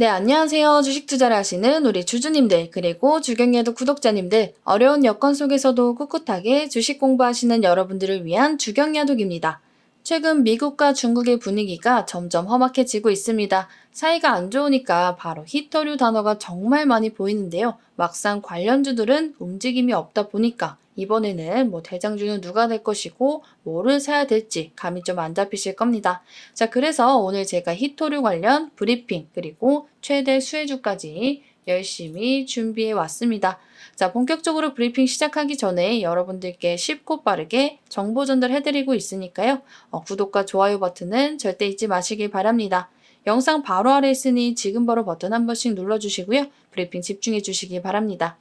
네, 안녕하세요. 주식 투자를 하시는 우리 주주님들, 그리고 주경예도 구독자님들, 어려운 여건 속에서도 꿋꿋하게 주식 공부하시는 여러분들을 위한 주경야독입니다. 최근 미국과 중국의 분위기가 점점 험악해지고 있습니다. 사이가 안 좋으니까 바로 히터류 단어가 정말 많이 보이는데요. 막상 관련주들은 움직임이 없다 보니까 이번에는 뭐 대장주는 누가 될 것이고 뭐를 사야 될지 감이 좀 안 잡히실 겁니다. 자, 그래서 오늘 제가 히토류 관련 브리핑 그리고 최대 수혜주까지 열심히 준비해 왔습니다. 자, 본격적으로 브리핑 시작하기 전에 여러분들께 쉽고 빠르게 정보 전달해드리고 있으니까요. 어, 구독과 좋아요 버튼은 절대 잊지 마시길 바랍니다. 영상 바로 아래 있으니 지금 바로 버튼 한 번씩 눌러주시고요. 브리핑 집중해 주시기 바랍니다.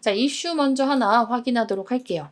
자, 이슈 먼저 하나 확인하도록 할게요.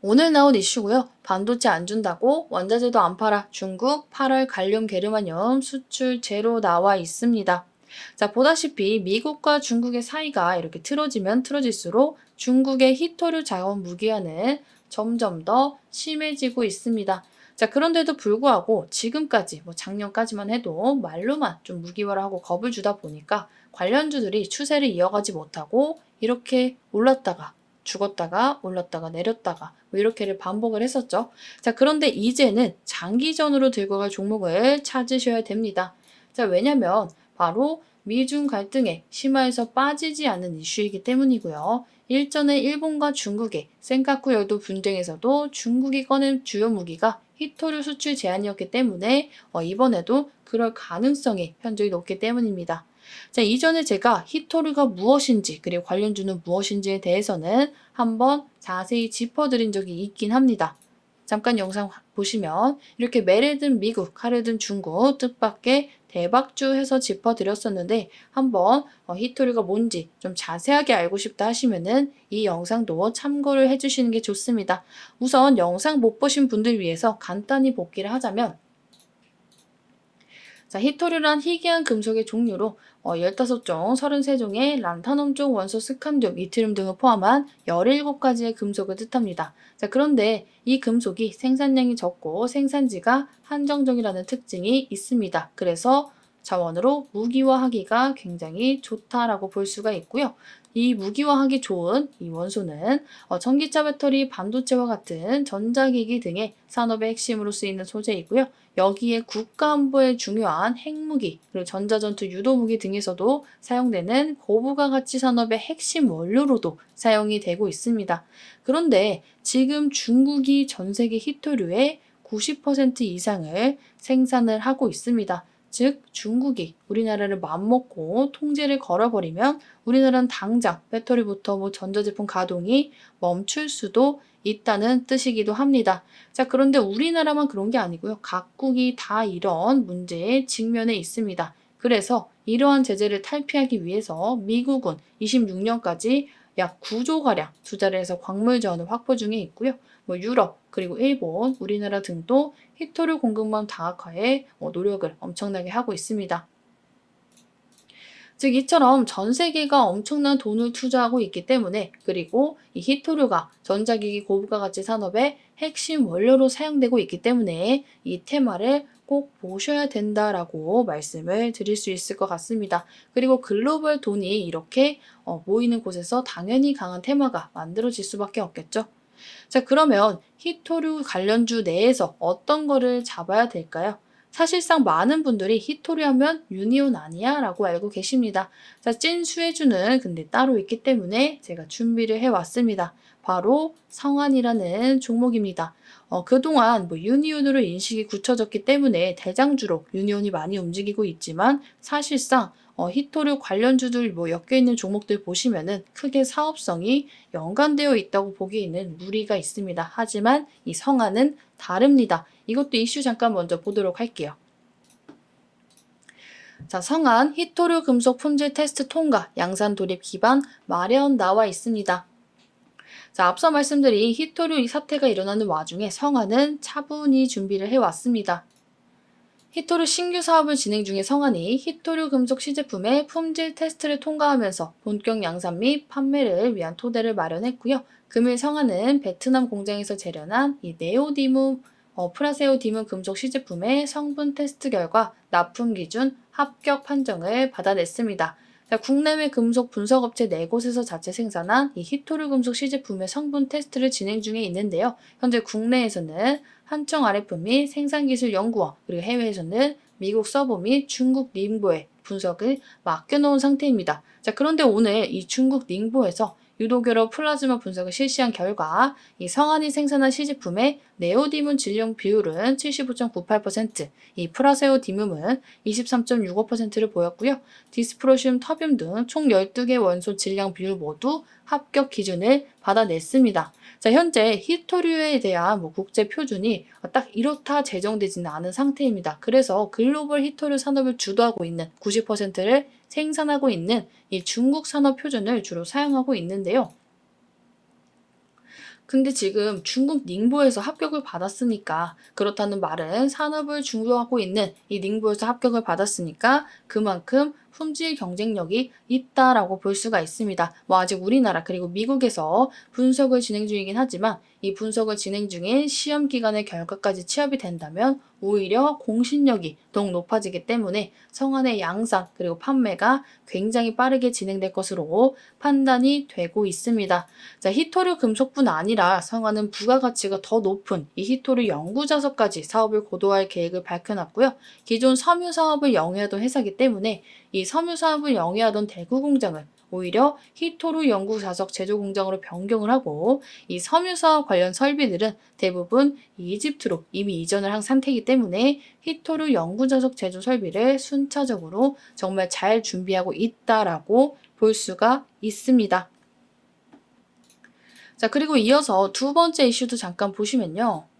오늘 나온 이슈고요. 반도체 안 준다고 원자재도 안 팔아 중국 8월 갈륨 게르마늄 수출 제로 나와 있습니다. 자, 보다시피 미국과 중국의 사이가 이렇게 틀어지면 틀어질수록 중국의 히토류 자원 무기화는 점점 더 심해지고 있습니다. 자, 그런데도 불구하고 지금까지 뭐 작년까지만 해도 말로만 좀 무기화를 하고 겁을 주다 보니까 관련주들이 추세를 이어가지 못하고 이렇게 올랐다가 죽었다가 올랐다가 내렸다가 뭐 이렇게를 반복을 했었죠. 자, 그런데 이제는 장기전으로 들고 갈 종목을 찾으셔야 됩니다. 자, 왜냐면 바로 미중 갈등에 심화해서 빠지지 않는 이슈이기 때문이고요. 일전에 일본과 중국의 센카쿠 열도 분쟁에서도 중국이 꺼낸 주요 무기가 히토류 수출 제한이었기 때문에 어, 이번에도 그럴 가능성이 현저히 높기 때문입니다. 자, 이전에 제가 히토류가 무엇인지 그리고 관련주는 무엇인지에 대해서는 한번 자세히 짚어드린 적이 있긴 합니다. 잠깐 영상 보시면 이렇게 매를 미국, 칼을 든 중국 뜻밖의 대박주 해서 짚어드렸었는데 한번 어, 히토류가 뭔지 좀 자세하게 알고 싶다 하시면은 이 영상도 참고를 해주시는 게 좋습니다. 우선 영상 못 보신 분들 위해서 간단히 복기를 하자면 자, 히토류란 희귀한 금속의 종류로 어, 15종, 33종의 란타넘종, 원소, 스칸듐, 이트륨 등을 포함한 17가지의 금속을 뜻합니다. 자, 그런데 이 금속이 생산량이 적고 생산지가 한정적이라는 특징이 있습니다. 그래서 자원으로 무기화하기가 굉장히 좋다라고 볼 수가 있고요. 이 무기화하기 좋은 이 원소는 어, 전기차 배터리, 반도체와 같은 전자기기 등의 산업의 핵심으로 쓰이는 소재이고요. 여기에 국가안보에 중요한 핵무기, 그리고 전자전투 유도무기 등에서도 사용되는 고부가 가치 산업의 핵심 원료로도 사용이 되고 있습니다. 그런데 지금 중국이 전 세계 히토류의 90% 이상을 생산을 하고 있습니다. 즉 중국이 우리나라를 맘먹고 통제를 걸어버리면 우리나라는 당장 배터리부터 뭐 전자제품 가동이 멈출 수도 있다는 뜻이기도 합니다. 자, 그런데 우리나라만 그런 게 아니고요. 각국이 다 이런 문제에 직면해 있습니다. 그래서 이러한 제재를 탈피하기 위해서 미국은 26년까지 약 9조가량 투자를 해서 광물 자원을 확보 중에 있고요. 뭐 유럽, 그리고 일본, 우리나라 등도 히토류 공급망 다각화에 어, 노력을 엄청나게 하고 있습니다. 즉 이처럼 전 세계가 엄청난 돈을 투자하고 있기 때문에 그리고 이 히토류가 전자기기 고부가 가치 산업의 핵심 원료로 사용되고 있기 때문에 이 테마를 꼭 보셔야 된다라고 말씀을 드릴 수 있을 것 같습니다. 그리고 글로벌 돈이 이렇게 어, 모이는 곳에서 당연히 강한 테마가 만들어질 수밖에 없겠죠. 자, 그러면 히토류 관련주 내에서 어떤 거를 잡아야 될까요? 사실상 많은 분들이 히토류 하면 유니온 아니야? 라고 알고 계십니다. 자, 찐 수혜주는 근데 따로 있기 때문에 제가 준비를 해왔습니다. 바로 성안이라는 종목입니다. 어, 그동안 뭐 유니온으로 인식이 굳혀졌기 때문에 대장주로 유니온이 많이 움직이고 있지만 사실상 어, 히토류 관련주들 뭐 엮여 있는 종목들 보시면은 크게 사업성이 연관되어 있다고 보기에는 무리가 있습니다. 하지만 이 성안은 다릅니다. 이것도 이슈 잠깐 먼저 보도록 할게요. 자, 성안 히토류 금속 품질 테스트 통과 양산 돌입 기반 마련 나와 있습니다. 자, 앞서 말씀드린 히토류 이 사태가 일어나는 와중에 성안은 차분히 준비를 해왔습니다. 히토류 신규 사업을 진행 중인 성안이 히토류 금속 시제품의 품질 테스트를 통과하면서 본격 양산 및 판매를 위한 토대를 마련했고요. 금일 성안은 베트남 공장에서 재련한 이 네오디움 어, 프라세오딘은 금속 시제품의 성분 테스트 결과 납품 기준 합격 판정을 받아냈습니다. 자, 국내외 금속 분석업체 4곳에서 자체 생산한 이 히토류 금속 시제품의 성분 테스트를 진행 중에 있는데요. 현재 국내에서는 한청 RF 및 생산기술연구원 그리고 해외에서는 미국 서버 및 중국 닝보에 분석을 맡겨놓은 상태입니다. 자, 그런데 오늘 이 중국 닝보에서 유도결합 플라즈마 분석을 실시한 결과 이 성안이 생산한 시제품의 네오디뒴 질량 비율은 75.98%, 이 프라세오디뒴은 23.65%를 보였고요. 디스프로시움 터뷴 등 총 12개 원소 질량 비율 모두 합격 기준을 받아냈습니다. 자, 현재 히토류에 대한 뭐 국제 표준이 딱 이렇다 제정되지는 않은 상태입니다. 그래서 글로벌 히토류 산업을 주도하고 있는 90%를 생산하고 있는 이 중국 산업 표준을 주로 사용하고 있는데요. 근데 지금 중국 닝보에서 합격을 받았으니까 그렇다는 말은 산업을 주도하고 있는 이 닝보에서 합격을 받았으니까 그만큼 품질 경쟁력이 있다라고 볼 수가 있습니다. 뭐 아직 우리나라 그리고 미국에서 분석을 진행 중이긴 하지만 이 분석을 진행 중인 시험 기간의 결과까지 취합이 된다면 오히려 공신력이 더욱 높아지기 때문에 성안의 양산 그리고 판매가 굉장히 빠르게 진행될 것으로 판단이 되고 있습니다. 자, 히토류 금속뿐 아니라 성안은 부가가치가 더 높은 이 히토류 연구 자석까지 사업을 고도화할 계획을 밝혀놨고요. 기존 섬유 사업을 영위하던 회사이기 때문에 이 섬유 사업을 영위하던 대구 공장을 오히려 히토루 연구 자석 제조 공장으로 변경을 하고 이 섬유 사업 관련 설비들은 대부분 이집트로 이미 이전을 한 상태이기 때문에 히토루 연구 자석 제조 설비를 순차적으로 정말 잘 준비하고 있다라고 볼 수가 있습니다. 자, 그리고 이어서 두 번째 이슈도 잠깐 보시면요.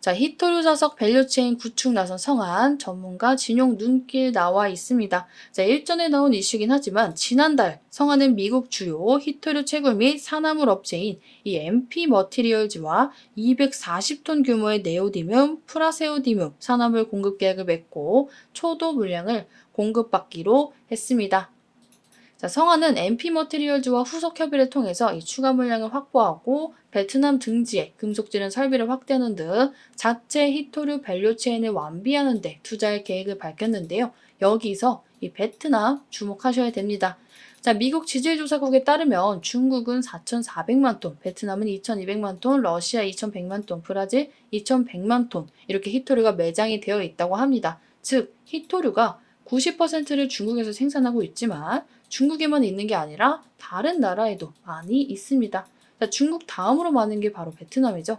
자, 히토류 자석 밸류체인 구축 나선 성한 전문가 진용 눈길 나와 있습니다. 자, 일전에 나온 이슈긴 하지만 지난달 성한은 미국 주요 히토류 채굴 및 산화물 업체인 이 MP 머티리얼즈와 240톤 규모의 네오디뒴, 프라세오디뒴 산화물 공급 계약을 맺고 초도 물량을 공급받기로 했습니다. 자, 성화는 MP 머티리얼즈와 후속 협의를 통해서 이 추가 물량을 확보하고 베트남 등지에 금속질은 설비를 확대하는 등 자체 히토류 밸류 체인을 완비하는 데 투자할 계획을 밝혔는데요. 여기서 이 베트남 주목하셔야 됩니다. 자, 미국 지질조사국에 따르면 중국은 4,400만 톤, 베트남은 2,200만 톤, 러시아 2,100만 톤, 브라질 2,100만 톤 이렇게 히토류가 매장이 되어 있다고 합니다. 즉, 히토류가 90%를 중국에서 생산하고 있지만 중국에만 있는 게 아니라 다른 나라에도 많이 있습니다. 자, 중국 다음으로 많은 게 바로 베트남이죠.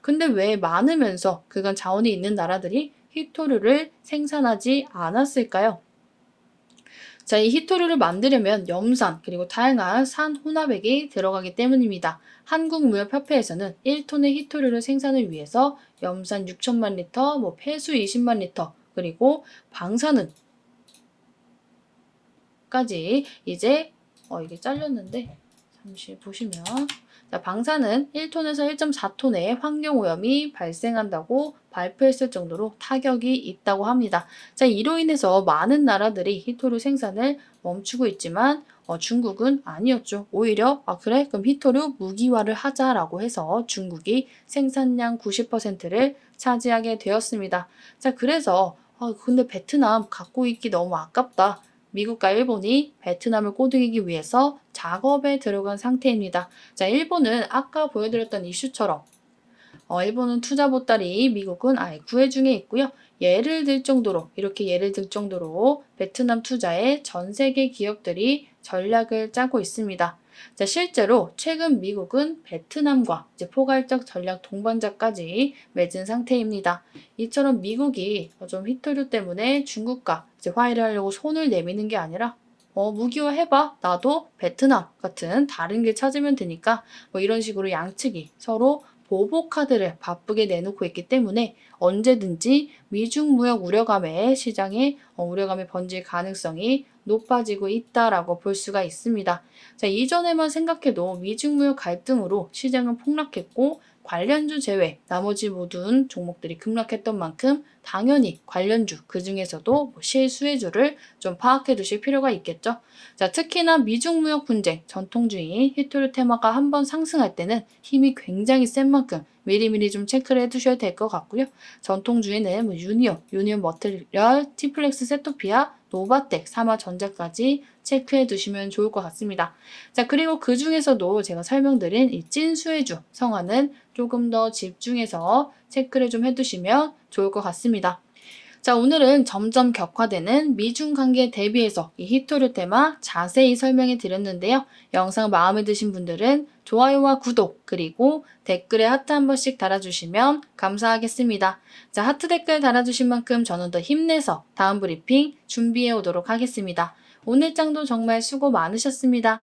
근데 왜 많으면서 그간 자원이 있는 나라들이 히토류를 생산하지 않았을까요? 자, 이 히토류를 만들려면 염산 그리고 다양한 산 혼합액이 들어가기 때문입니다. 한국무역협회에서는 1톤의 히토류를 생산을 위해서 염산 6천만 리터, 뭐 폐수 20만 리터, 그리고 방사능 까지 이제 어 이게 잘렸는데 잠시 보시면 자, 방사는 1톤에서 1.4톤의 환경오염이 발생한다고 발표했을 정도로 타격이 있다고 합니다. 자, 이로 인해서 많은 나라들이 히토류 생산을 멈추고 있지만 어, 중국은 아니었죠. 오히려 아 그래 그럼 히토류 무기화를 하자라고 해서 중국이 생산량 90%를 차지하게 되었습니다. 자, 그래서 아, 근데 베트남 갖고 있기 너무 아깝다. 미국과 일본이 베트남을 꼬드기기 위해서 작업에 들어간 상태입니다. 자, 일본은 아까 보여드렸던 이슈처럼 어, 일본은 투자 보따리, 미국은 아예 구애 중에 있고요. 예를 들 정도로 이렇게 예를 들 정도로 베트남 투자에 전 세계 기업들이 전략을 짜고 있습니다. 자, 실제로 최근 미국은 베트남과 이제 포괄적 전략 동반자까지 맺은 상태입니다. 이처럼 미국이 좀 히토류 때문에 중국과 이제 화해를 하려고 손을 내미는 게 아니라 어, 무기화 해봐. 나도 베트남 같은 다른 길 찾으면 되니까 뭐 이런 식으로 양측이 서로 보복 카드를 바쁘게 내놓고 있기 때문에 언제든지 미중 무역 우려감에 시장에 어, 우려감이 번질 가능성이 높아지고 있다라고 볼 수가 있습니다. 자, 이전에만 생각해도 미중무역 갈등으로 시장은 폭락했고 관련주 제외 나머지 모든 종목들이 급락했던 만큼 당연히 관련주 그 중에서도 뭐 실수혜주를 좀 파악해 두실 필요가 있겠죠. 자, 특히나 미중 무역 분쟁 전통주의 히토류 테마가 한번 상승할 때는 힘이 굉장히 센 만큼 미리미리 좀 체크를 해 두셔야 될 것 같고요. 전통주의는 뭐 유니온, 유니온 머티리얼, 티플렉스 세토피아, 노바텍, 사마전자까지 체크해 두시면 좋을 것 같습니다. 자, 그리고 그 중에서도 제가 설명드린 이 찐수혜주 성화는 조금 더 집중해서 체크를 좀 해두시면 좋을 것 같습니다. 자, 오늘은 점점 격화되는 미중 관계 대비해서 이 히토류 테마 자세히 설명해 드렸는데요. 영상 마음에 드신 분들은 좋아요와 구독, 그리고 댓글에 하트 한 번씩 달아주시면 감사하겠습니다. 자, 하트 댓글 달아주신 만큼 저는 더 힘내서 다음 브리핑 준비해 오도록 하겠습니다. 오늘 장도 정말 수고 많으셨습니다.